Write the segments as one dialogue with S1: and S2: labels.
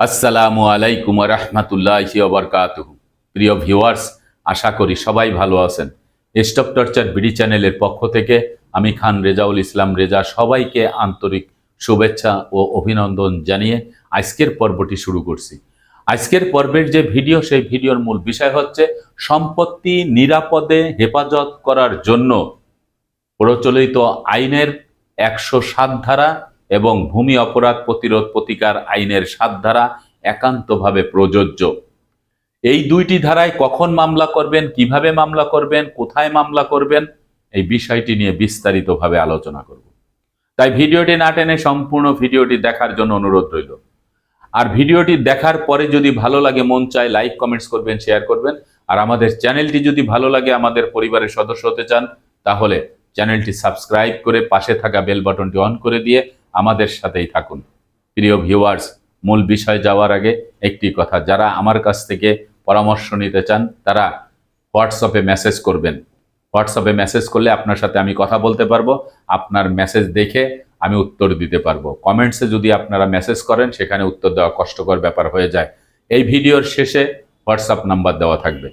S1: আসসালামু আলাইকুম রহমতুল্লাহ বরকাত প্রিয় ভিউয়ার্স, আশা করি সবাই ভালো আছেন। স্টপ টর্চার বিডি চ্যানেলের পক্ষ থেকে আমি খান রেজাউল ইসলাম রেজা সবাইকে আন্তরিক শুভেচ্ছা ও অভিনন্দন জানিয়ে আজকের পর্বটি শুরু করছি। আজকের পর্বের যে ভিডিও, সেই ভিডিওর মূল বিষয় হচ্ছে সম্পত্তি নিরাপদে হেফাজত করার জন্য প্রচলিত আইনের একশো সাত ধারা এবং ভূমি অপরাধ প্রতিরোধ প্রতিকার আইনের সাত ধারা একান্তভাবে প্রযোজ্য। এই দুইটি ধারায় কখন মামলা করবেন, কীভাবে মামলা করবেন, কোথায় মামলা করবেন, এই বিষয়টি নিয়ে বিস্তারিতভাবে আলোচনা করব। তাই ভিডিওটি না টেনে সম্পূর্ণ ভিডিওটি দেখার জন্য অনুরোধ রইল। আর ভিডিওটি দেখার পরে যদি ভালো লাগে, মন চায়, লাইক, কমেন্টস করবেন, শেয়ার করবেন। আর আমাদের চ্যানেলটি যদি ভালো লাগে, আমাদের পরিবারের সদস্য হতে চান, তাহলে চ্যানেলটি সাবস্ক্রাইব করে পাশে থাকা বেল বাটনটি অন করে দিয়ে আমাদের সাথেই থাকুন। প্রিয় ভিউয়ার্স মূল বিষয় যাওয়ার আগে একটি কথা, যারা আমার কাছ থেকে পরামর্শ নিতে চান, তারা হোয়াটসঅ্যাপে মেসেজ করবেন। হোয়াটসঅ্যাপে মেসেজ করলে আপনার সাথে আমি কথা বলতে পারব, আপনার মেসেজ দেখে আমি উত্তর দিতে পারব। কমেন্টসে যদি আপনারা মেসেজ করেন, সেখানে উত্তর দেওয়া কষ্টকর ব্যাপার হয়ে যায়। এই ভিডিওর শেষে হোয়াটসঅ্যাপ নাম্বার দেওয়া থাকবে।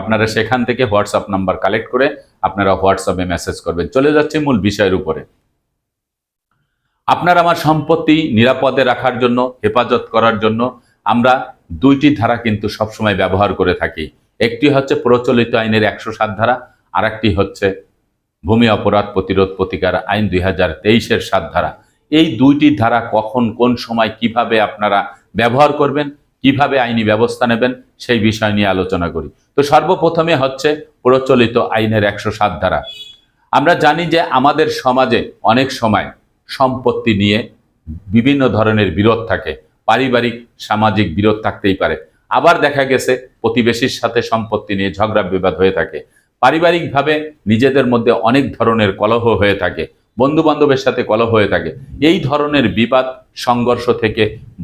S1: আপনারা সেখান থেকে হোয়াটসঅ্যাপ নাম্বার কালেক্ট করে আপনারা হোয়াটসঅ্যাপে মেসেজ করবেন। চলে যাচ্ছে মূল বিষয়ের উপরে। আপনার আমার সম্পত্তি নিরাপদে রাখার জন্য, হেফাজত করার জন্য আমরা দুইটি ধারা কিন্তু সবসময় ব্যবহার করে থাকি। একটি হচ্ছে প্রচলিত আইনের একশো সাত ধারা আর একটি হচ্ছে ভূমি অপরাধ প্রতিরোধ প্রতিকার আইন দুই হাজার তেইশের সাত ধারা। এই দুইটি ধারা কখন, কোন সময়, কীভাবে আপনারা ব্যবহার করবেন, কীভাবে আইনি ব্যবস্থা নেবেন, সেই বিষয় নিয়ে আলোচনা করি। তো সর্বপ্রথমে হচ্ছে প্রচলিত আইনের একশো সাত ধারা। আমরা জানি যে আমাদের সমাজে অনেক সময় সম্পত্তি নিয়ে বিভিন্ন ধরনের বিরোধ থাকে। পারিবারিক, সামাজিক বিরোধ থাকতেই পারে। আবার দেখা গেছে, প্রতিবেশীর সাথে সম্পত্তি নিয়ে ঝগড়া বিবাদ হয়ে থাকে। পারিবারিকভাবে নিজেদের মধ্যে অনেক ধরনের কলহ হয়ে থাকে। বন্ধু বান্ধবের সাথে কলহ হয়ে থাকে। এই ধরনের বিবাদ সংঘর্ষ থেকে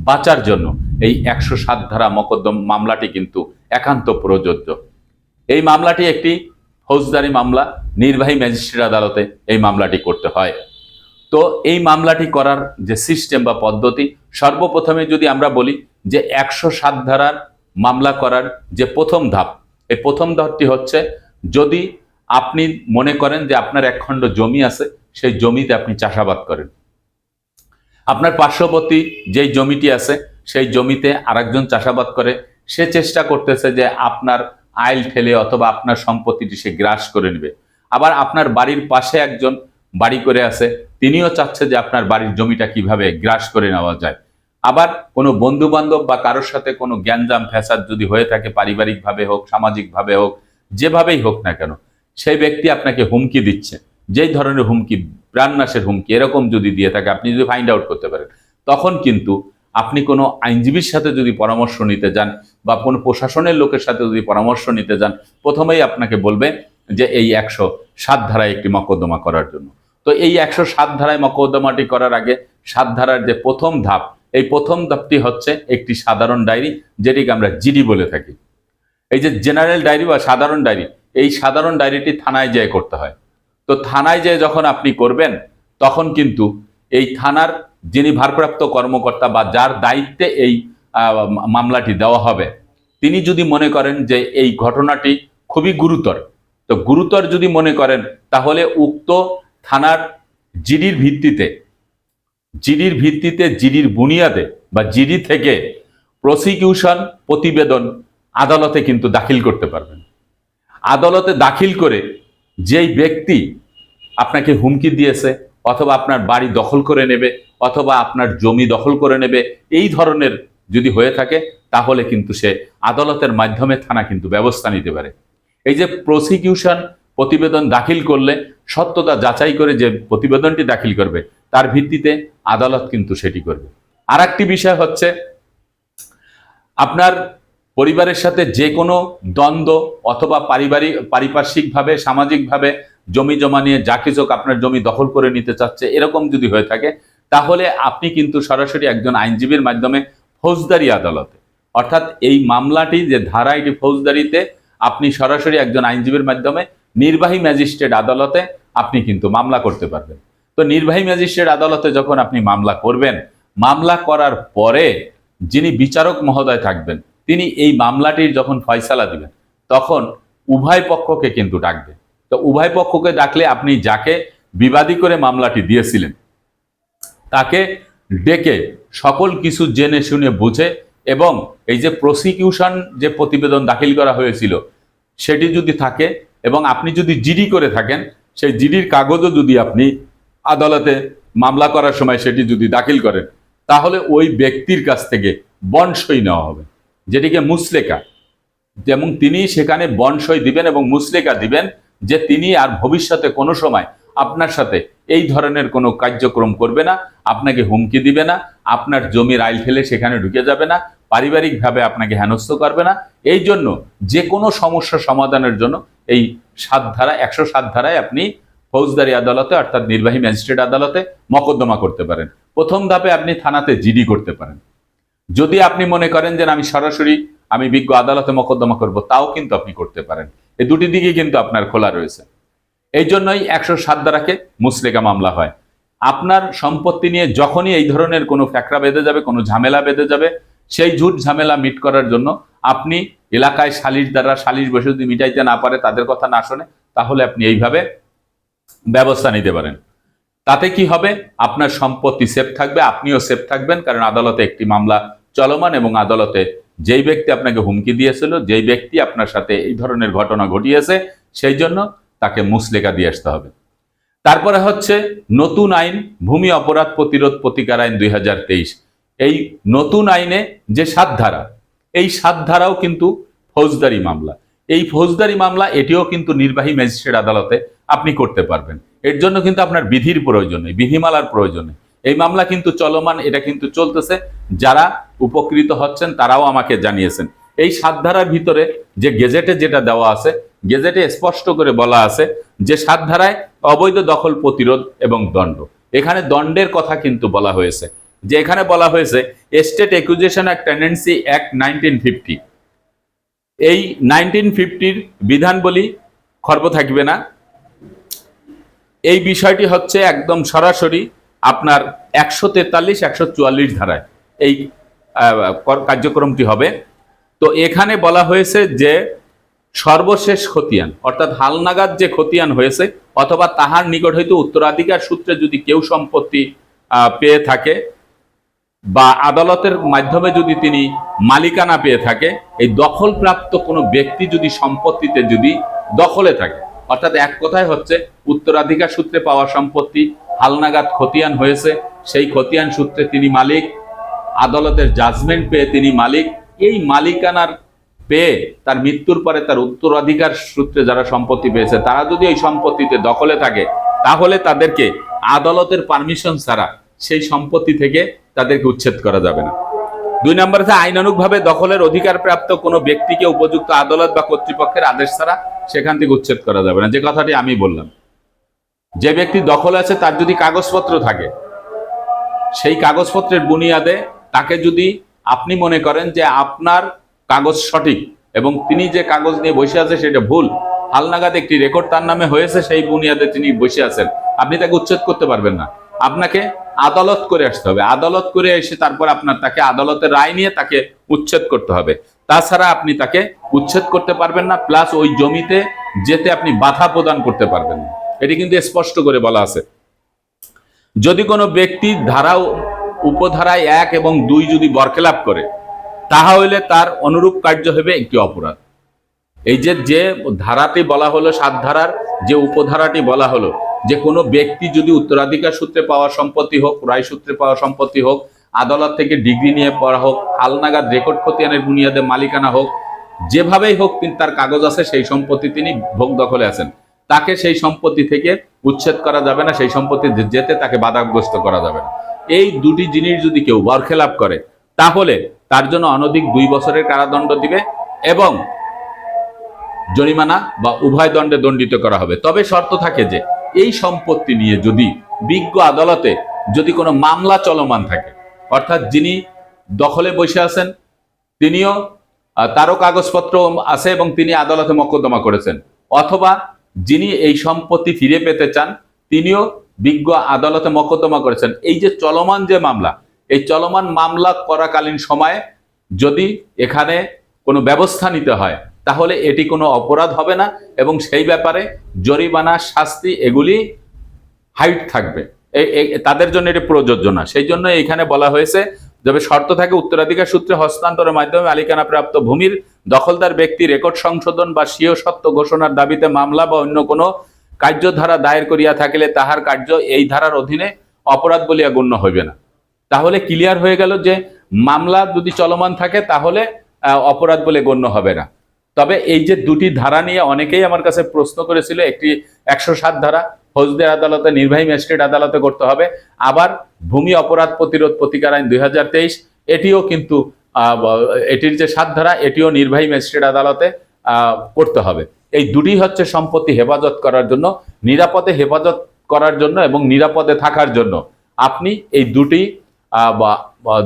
S1: বাঁচার জন্য এই একশো সাত ধারা মকদ্দম মামলাটি কিন্তু একান্ত প্রযোজ্য। এই মামলাটি একটি ফৌজদারি মামলা, নির্বাহী ম্যাজিস্ট্রেট আদালতে এই মামলাটি করতে হয়। তো এই মামলাটি করার যে সিস্টেম বা পদ্ধতি, সর্বপ্রথমে যদি আমরা বলি যে একশো সাত ধারার মামলা করার যে প্রথম ধাপ, এই প্রথম ধাপটি হচ্ছে যদি আপনি মনে করেন যে আপনার একখণ্ড জমি আছে, সেই জমিতে আপনি চাষাবাদ করেন। আপনার পার্শ্ববর্তী যেই জমিটি আছে, সেই জমিতে আরেকজন চাষাবাদ করে, সে চেষ্টা করতেছে যে আপনার আইল ঠেলে অথবা আপনার সম্পত্তিটি সে গ্রাস করে নেবে। আবার আপনার বাড়ির পাশে একজন বাড়ি করে আছে, তিনিও চাচ্ছে যে আপনার বাড়ির জমিটা কীভাবে গ্রাস করে নেওয়া যায়। আবার কোনো বন্ধু বান্ধব বা কারোর সাথে কোনো জ্ঞানজাম ফ্যাসাদ যদি হয়ে থাকে, পারিবারিকভাবে হোক, সামাজিকভাবে হোক, যেভাবেই হোক না কেন, সেই ব্যক্তি আপনাকে হুমকি দিচ্ছে। যেই ধরনের হুমকি, প্রাণনাশের হুমকি, এরকম যদি দিয়ে থাকে, আপনি যদি ফাইন্ড আউট করতে পারেন, তখন কিন্তু আপনি কোনো আইনজীবীর সাথে যদি পরামর্শ নিতে যান বা কোনো প্রশাসনের লোকের সাথে যদি পরামর্শ নিতে যান, প্রথমেই আপনাকে বলবে যে এই একশো সাত ধারায় একটি মকদ্দমা করার জন্য। তো এই একশো সাত ধারায় মকদ্দমাটি করার আগে সাত ধারার যে প্রথম ধাপ, এই প্রথম ধাপটি হচ্ছে একটি সাধারণ ডায়েরি, যেটিকে আমরা জিডি বলে থাকি। এই যে জেনারেল ডায়েরি বা সাধারণ ডায়েরি, এই সাধারণ ডায়েরিটি থানায় যেয়ে করতে হয়। তো থানায় যেয়ে যখন আপনি করবেন, তখন কিন্তু এই থানার যিনি ভারপ্রাপ্ত কর্মকর্তা বা যার দায়িত্বে এই মামলাটি দেওয়া হবে, তিনি যদি মনে করেন যে এই ঘটনাটি খুবই গুরুতর তো গুরুতর যদি মনে করেন, তাহলে উক্ত থানার জিডির ভিত্তিতে জিডির ভিত্তিতে, জিডির বুনিয়াদে বা জিডি থেকে প্রসিকিউশন প্রতিবেদন আদালতে কিন্তু দাখিল করতে পারবেন। আদালতে দাখিল করে যেই ব্যক্তি আপনাকে হুমকি দিয়েছে, অথবা আপনার বাড়ি দখল করে নেবে, অথবা আপনার জমি দখল করে নেবে, এই ধরনের যদি হয়ে থাকে, তাহলে কিন্তু সে আদালতের মাধ্যমে থানা কিন্তু ব্যবস্থা নিতে পারে। এই যে প্রসিকিউশন প্রতিবেদন দাখিল করলে, সত্যতা যাচাই করে যে প্রতিবেদনটি দাখিল করবে, তার ভিত্তিতে আদালত কিন্তু সেটি করবে। আর একটি বিষয় হচ্ছে, আপনার পরিবারের সাথে যে কোনো দ্বন্দ্ব অথবা পারিবারিক, পারিপার্শ্বিকভাবে, সামাজিকভাবে জমি জমা নিয়ে যা কিছু আপনার জমি দখল করে নিতে চাচ্ছে, এরকম যদি হয়ে থাকে, তাহলে আপনি কিন্তু সরাসরি একজন আইনজীবীর মাধ্যমে ফৌজদারি আদালতে, অর্থাৎ এই মামলাটি যে ধারা এটি ফৌজদারিতে আপনি সরাসরি একজন আইনজীবীর মাধ্যমে নির্বাহী ম্যাজিস্ট্রেট আদালতে আপনি কিন্তু মামলা করতে পারবেন। তো নির্বাহী ম্যাজিস্ট্রেট আদালতে যখন আপনি মামলা করবেন, মামলা করার পরে যিনি বিচারক মহোদয় থাকবেন, তিনি এই মামলাটির যখন ফয়সালা দিবেন, তখন উভয় পক্ষকে কিন্তু ডাকবে। তো উভয় পক্ষকে ডাকলে আপনি যাকে বিবাদী করে মামলাটি দিয়েছিলেন, তাকে ডেকে সকল কিছু জেনে শুনে বুঝে এবং এই যে প্রসিকিউশন যে প্রতিবেদন দাখিল করা হয়েছিল, সেটি যদি থাকে এবং আপনি যদি জিডি করে থাকেন, সেই জিডির কাগজও যদি আপনি আদালতে মামলা করার সময় সেটি যদি দাখিল করেন, তাহলে ওই ব্যক্তির কাছ থেকে বন্ডসই নেওয়া হবে। যেটিকে মুসলেকা, যেমন তিনি সেখানে বন্ডসই দিবেন এবং মুসলেকা দিবেন যে তিনি আর ভবিষ্যতে কোনো সময় আপনার সাথে এই ধরনের কোনো কার্যক্রম করবে না, আপনাকে হুমকি দিবে না, আপনার জমির আইল ফেলে সেখানে ঢুকে যাবে না পারিবারিকভাবে আপনাকে হেনস্থ করবে না। এই জন্য যে কোনো সমস্যা সমাধানের জন্য এই সাত ধারা, একশো সাত ধারায় আপনি ফৌজদারি আদালতে অর্থাৎ নির্বাহী ম্যাজিস্ট্রেট আদালতে মকদ্দমা করতে পারেন। প্রথম ধাপে আপনি থানাতে জিডি করতে পারেন। যদি আপনি মনে করেন যে আমি সরাসরি আমি বিজ্ঞ আদালতে মকদ্দমা করব, তাও কিন্তু আপনি করতে পারেন। এই দুটি দিকে কিন্তু আপনার খোলা রয়েছে। এই জন্যই একশো সাত ধারাকে মুসলেকা মামলা হয়। আপনার সম্পত্তি নিয়ে যখনই এই ধরনের কোনো ফ্যাকরা বেঁধে যাবে, কোনো ঝামেলা বেঁধে যাবে সেই ঝুট ঝামেলা মিট করার জন্য আপনি এলাকায় সালিশ দ্বারা সালিশ বসে যদি মিটাইতে না পারে, তাদের কথা না শোনে, তাহলে আপনি এইভাবে ব্যবস্থা নিতে পারেন। তাতে কি হবে? আপনার সম্পত্তি সেফ থাকবে, আপনিও সেফ থাকবেন, কারণ আদালতে একটি মামলা চলমান এবং আদালতে যেই ব্যক্তি আপনাকে হুমকি দিয়েছিল, যেই ব্যক্তি আপনার সাথে এই ধরনের ঘটনা ঘটিয়েছে, সেই জন্য তাকে মুসলেকা দিয়ে আসতে হবে। তারপরে হচ্ছে নতুন আইন, ভূমি অপরাধ প্রতিরোধ প্রতিকার আইন দুই হাজার তেইশ। এই নতুন আইনে যে সাত ধারা, এই সাত ধারাও কিন্তু ফৌজদারি মামলা। এই ফৌজদারি মামলা, এটিও কিন্তু নির্বাহী ম্যাজিস্ট্রেট আদালতে আপনি করতে পারবেন। এর জন্য কিন্তু আপনার বিধির প্রয়োজন নেই, বিধিমালার প্রয়োজন এই মামলা কিন্তু চলমান, এটা কিন্তু চলতেছে। যারা উপকৃত হচ্ছেন, তারাও আমাকে জানিয়েছেন। এই সাত ধারার ভিতরে যে গেজেটে যেটা দেওয়া আছে, গেজেটে স্পষ্ট করে বলা আছে যে সাত ধারায় অবৈধ দখল প্রতিরোধ এবং দণ্ড। এখানে দণ্ডের কথা কিন্তু বলা হয়েছে। যে এখানে বলা হয়েছে state acquisition act tendency act nineteen fifty এই নাইনটিন ফিফটির বিধান বলি খর্ব থাকবে না। এই বিষয়টি হচ্ছে একদম সরাসরি আপনার একশো তেতাল্লিশ, একশো চুয়াল্লিশ ধারায় এই কর- কার্যক্রমটি হবে। তো এখানে বলা হয়েছে যে সর্বশেষ খতিয়ান, অর্থাৎ হালনাগাদ যে খতিয়ান হয়েছে, অথবা তাহার নিকট হইতে উত্তরাধিকার সূত্রে যদি কেউ সম্পত্তি পেয়ে থাকে বা আদালতের মাধ্যমে যদি তিনি মালিকানা পেয়ে থাকে, এই দখলপ্রাপ্ত কোনো ব্যক্তি যদি সম্পত্তিতে যদি দখলে থাকে, অর্থাৎ এক কথায় হচ্ছে, উত্তরাধিকার সূত্রে পাওয়া সম্পত্তি হালনাগাদ খতিয়ান হয়েছে, সেই খতিয়ান সূত্রে তিনি মালিক, আদালতের জাজমেন্ট পেয়ে তিনি মালিক, এই মালিকানার পেয়ে তার মৃত্যুর পরে তার উত্তরাধিকার সূত্রে যারা সম্পত্তি পেয়েছে, তারা যদি এই সম্পত্তিতে দখলে থাকে, তাহলে তাদেরকে আদালতের পারমিশন ছাড়া সেই সম্পত্তি থেকে তাদেরকে উচ্ছেদ করা যাবে না। দুই নম্বর হচ্ছে আইনানুগভাবে দখলের অধিকার প্রাপ্ত কোনো ব্যক্তিকে উপযুক্ত আদালত বা কর্তৃপক্ষের আদেশ ছাড়া সেখান থেকে উচ্ছেদ করা যাবে না। যে কথাটি আমি বললাম, যে ব্যক্তি দখল আছে, তার যদি কাগজপত্র থাকে, সেই কাগজপত্রের বুনিয়াদে তাকে যদি আপনি মনে করেন যে আপনার কাগজ সঠিক এবং তিনি যে কাগজ নিয়ে বসে আছে সেটা ভুল, হালনাগাদ একটি রেকর্ড তার নামে হয়েছে, সেই বুনিয়াদে তিনি বসে আছেন, আপনি তাকে উচ্ছেদ করতে পারবেন না। আপনাকে আদালত করে আসতে হবে। আদালত করে এসে তারপর আপনার তাকে আদালতের রায় নিয়ে তাকে উচ্ছেদ করতে হবে। তাছাড়া আপনি তাকে উচ্ছেদ করতে পারবেন না, প্লাস ওই জমিতে যেতে আপনি বাধা প্রদান করতে পারবেন না। এটি কিন্তু স্পষ্ট করে বলা আছে। যদি কোনো ব্যক্তি ধারা উপধারায় এক এবং দুই যদি বরখেলাপ করে তাহা হইলে তার অনুরূপ কার্য হবে একটি অপরাধ। এই যে যে ধারাটি বলা হলো সাত ধারার, যে উপধারাটি বলা হলো যে কোনো ব্যক্তি যদি উত্তরাধিকার সূত্রে পাওয়া সম্পত্তি হোক, রায় সূত্রে পাওয়া সম্পত্তি হোক, আদালত থেকে ডিগ্রি নিয়ে পড়া হোক, হালনাগাদ রেকর্ড খতিয়ানের বুনিয়াদে মালিকানা হোক, যেভাবেই হোক তিনি তার কাগজ আছে, সেই সম্পত্তি তিনি ভোগ দখলে আছেন। তাকে সেই সম্পত্তি থেকে উচ্ছেদ করা যাবে না, সেই সম্পত্তি যেতে তাকে বাধাগ্রস্ত করা যাবে না। এই দুটি জিনিস যদি কেউ বরখেলাপ করে, তাহলে তার জন্য অনধিক দুই বছরের কারাদণ্ড দিবে এবং জরিমানা বা উভয় দণ্ডে দণ্ডিত করা হবে। তবে শর্ত থাকে যে এই সম্পত্তি নিয়ে যদি বিজ্ঞ আদালতে যদি কোনো মামলা চলমান থাকে, অর্থাৎ যিনি দখলে বসে আছেন, তিনিও তারও কাগজপত্র আছে এবং তিনি আদালতে মকদ্দমা করেছেন, অথবা যিনি এই সম্পত্তি ফিরে পেতে চান, তিনিও বিজ্ঞ আদালতে মকদ্দমা করেছেন। এই যে চলমান যে মামলা, এই চলমান মামলা করাকালীন সময়ে যদি এখানে কোনো ব্যবস্থা নিতে হয় তাহলে এটি কোনো অপরাধ হবে না এবং সেই ব্যাপারে জরিমানা, শাস্তি এগুলি হাইট থাকবে। তাদের জন্য এটি প্রযোজ্য না। সেই জন্য এখানে বলা হয়েছে তবে শর্ত থাকে উত্তরাধিকার সূত্রে হস্তান্তরের মাধ্যমে মালিকানা প্রাপ্ত ভূমির দখলদার ব্যক্তি রেকর্ড সংশোধন বা স্বীয় সত্য ঘোষণার দাবিতে মামলা বা অন্য কোনো কার্যধারা দায়ের করিয়া থাকিলে তাহার কার্য এই ধারার অধীনে অপরাধ বলিয়া গণ্য হইবে না। তাহলে ক্লিয়ার হয়ে গেল যে মামলা যদি চলমান থাকে তাহলে অপরাধ বলে গণ্য হবে না। তবে এই যে দুটি ধারা নিয়ে অনেকেই আমার কাছে প্রশ্ন করেছিল, একটি একশো সাত ধারা ফৌজদারি আদালতে, নির্বাহী ম্যাজিস্ট্রেট আদালতে করতে হবে, আবার ভূমি অপরাধ প্রতিরোধ প্রতিকার আইন দু হাজার তেইশ, এটিও কিন্তু এটির যে সাত ধারা, এটিও নির্বাহী ম্যাজিস্ট্রেট আদালতে করতে হবে। এই দুটি হচ্ছে সম্পত্তি হেফাজত করার জন্য, নিরাপদে হেফাজত করার জন্য এবং নিরাপদে থাকার জন্য আপনি এই দুটি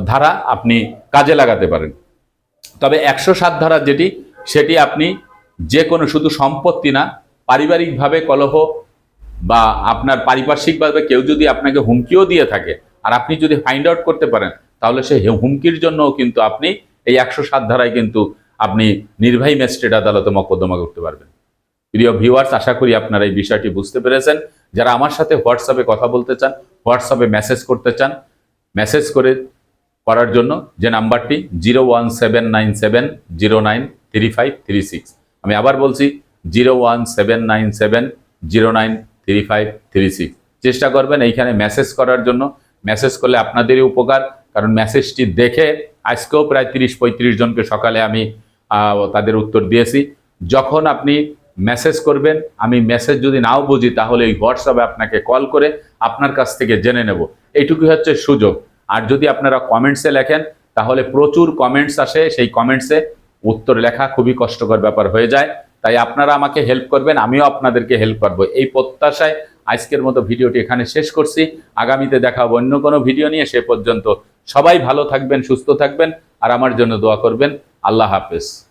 S1: ধারা আপনি কাজে লাগাতে পারেন। তবে একশো সাত ধারা যেটি সেটি আপনি যে কোনো শুধু সম্পত্তি না, পারিবারিকভাবে কলহ বা আপনার পারিপার্শ্বিকভাবে কেউ যদি আপনাকে হুমকিও দিয়ে থাকে, আর আপনি যদি ফাইন্ড আউট করতে পারেন, তাহলে সেই হুমকির জন্যও কিন্তু আপনি এই একশো সাত ধারায় কিন্তু আপনি নির্বাহী ম্যাজিস্ট্রেট আদালতে মকদ্দমা করতে পারবেন। প্রিয় ভিউয়ার্স আশা করি আপনারা এই বিষয়টি বুঝতে পেরেছেন। যারা আমার সাথে হোয়াটসঅ্যাপে কথা বলতে চান হোয়াটসঅ্যাপে মেসেজ করতে চান মেসেজ করে করার জন্য যে নাম্বারটি zero one seven nine seven zero nine three five three six আমি আবার বলছি zero one seven nine seven zero nine three five three six চেষ্টা করবেন এইখানে মেসেজ করার জন্য। মেসেজ করলে আপনাদেরই উপকার, কারণ মেসেজটি দেখে আজকেও প্রায় তিরিশ, পঁয়ত্রিশ জনকে সকালে আমি তাদের উত্তর দিয়েছি। যখন আপনি মেসেজ করবেন, আমি মেসেজ যদি নাও বুঝি, তাহলে এই হোয়াটসঅ্যাপে আপনাকে কল করে আপনার কাছ থেকে জেনে নেব। এইটুকুই হচ্ছে সুযোগ। আর যদি আপনারা কমেন্টসে লেখেন, তাহলে প্রচুর কমেন্টস আসে। সেই কমেন্টসে উত্তর লেখা খুবই কষ্টকর ব্যাপার হয়ে যায়। তাই আপনারা আমাকে হেল্প করবেন, আমিও আপনাদেরকে হেল্প করব। এই প্রত্যাশায় আজকের মতো ভিডিওটি এখানে শেষ করছি। আগামীতে দেখা হবে অন্য কোনো ভিডিও নিয়ে। সে পর্যন্ত সবাই ভালো থাকবেন, সুস্থ থাকবেন, আর আমার জন্য দোয়া করবেন। আল্লাহ হাফেজ।